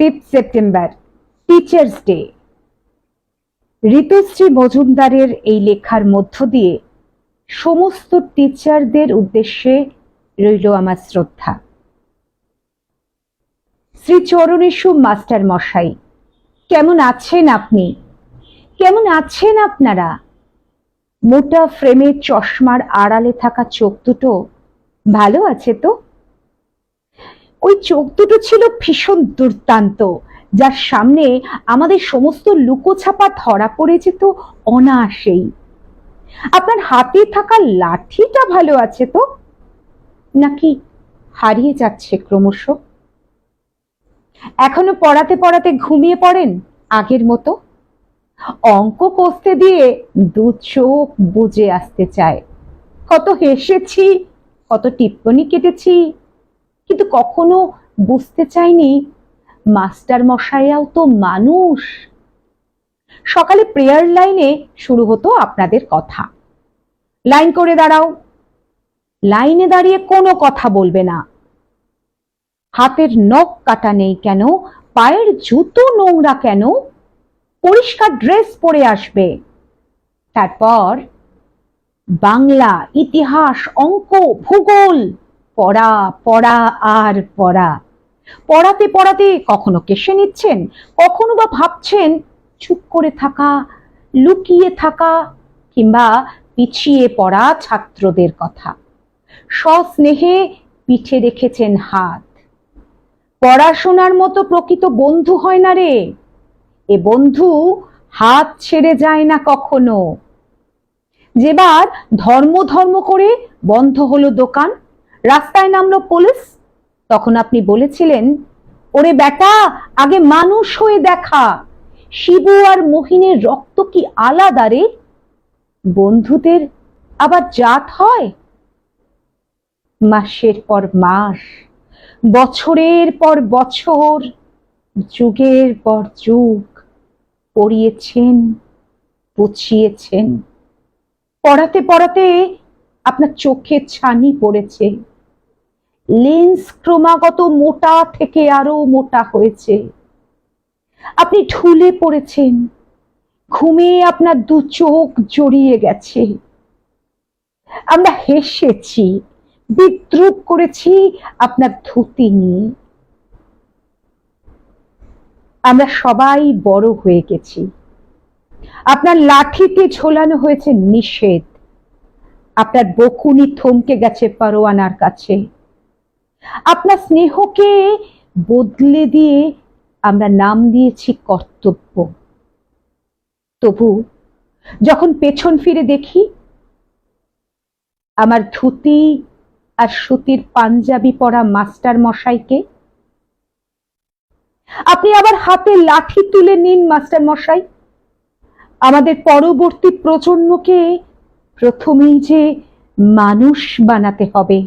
Fifth September teachers day Ritushree মজুমদারের এই লেখার মধ্য দিয়ে সমস্ত টিচারদের উদ্দেশ্যে রইল আমার শ্রদ্ধা। শ্রী চরণেশু মাস্টার মশাই, কেমন আছেন আপনি? কেমন আছেন আপনারা? মোটা ফ্রেমের চশমার আড়ালে থাকা চোখ দুটো ভালো আছে তো? ওই চোখ দুটো ছিল ভীষণ দুর্দান্ত। যার সামনে আমাদের সমস্ত লুকোছাপা ধরা পড়ে যেত অনায়াসেই। আপনার হাতে থাকা লাঠিটা ভালো আছে তো? নাকি হারিয়ে যাচ্ছে ক্রমশ? এখনও পড়াতে পড়াতে ঘুমিয়ে পড়েন আগের মতো? অঙ্ক কষতে দিয়ে দু চোখ বুঝে আসতে চায়। কত হেসেছি, কত টিপ্পনি কেটেছি কিন্তু কখনো বুঝতে চাইনি, মাস্টার মশাইয়াও তো মানুষ। সকালে প্রেয়ার লাইনে শুরু হতো আপনাদের কথা। লাইন করে দাঁড়াও। লাইনে দাঁড়িয়ে কোনো কথা বলবে না। হাতের নখ কাটা নেই কেন? পায়ের জুতো নোংরা কেন? পরিষ্কার ড্রেস পরে আসবে। তারপর? বাংলা ইতিহাস, অঙ্ক, ভূগোল। পড়া পড়া আর পড়া। পড়াতে পড়াতে কখনো কেশে নিচ্ছেন? কখনো বা ভাবছেন চুপ করে থাকা, লুকিয়ে থাকা, কিংবা পিছিয়ে পড়া ছাত্রদের কথা? সস্নেহে পিঠে রেখেছেন হাত। পড়াশোনার মতো প্রকৃত বন্ধু হয় না রে। এ বন্ধু হাত ছেড়ে যায় না কখনো। যেবার ধর্ম ধর্ম করে বন্ধ হলো দোকান রাস্তায় নামলো পুলিশ। তখন আপনি বলেছিলেন, ওরে বেটা, আগে মানুষ হয়ে দেখা। শিবু আর মহিনের রক্ত কি আলাদা রে? বন্ধুদের আবার জাত হয়? মাসের পর মাস, বছরের পর বছর, যুগের পর যুগ পড়িয়েছেন, বুঝিয়েছেন। পড়াতে পড়াতে আপনার চোখে ছানি পড়েছে। লেন্স ক্রমাগত মোটা থেকে আরও মোটা হয়েছে। আপনি ঢুলে পড়েছেন। ঘুমে আপনার দু চোখ জড়িয়ে গেছে। আমরা হেসেছি, বিদ্রুপ করেছি আপনার ধুতি নিয়ে। আমরা সবাই বড় হয়ে গেছি। আপনার লাঠিতে ঝোলানো হয়েছে নিষেধ। আপনার বকুনি থমকে গেছে পারোয়ানার কাছে। আপনার স্নেহকে বদলে দিয়ে আমরা নাম দিয়েছি কর্তব্য। তবু যখন পেছন ফিরে দেখি, আমার ধুতি আর সুতির পাঞ্জাবি পরা মাস্টার মশাইকে, আপনি আবার হাতে লাঠি তুলে নিন মাস্টার মশাই। আমাদের পরবর্তী প্রজন্মকে প্রথমেই যে মানুষ বানাতে হবে।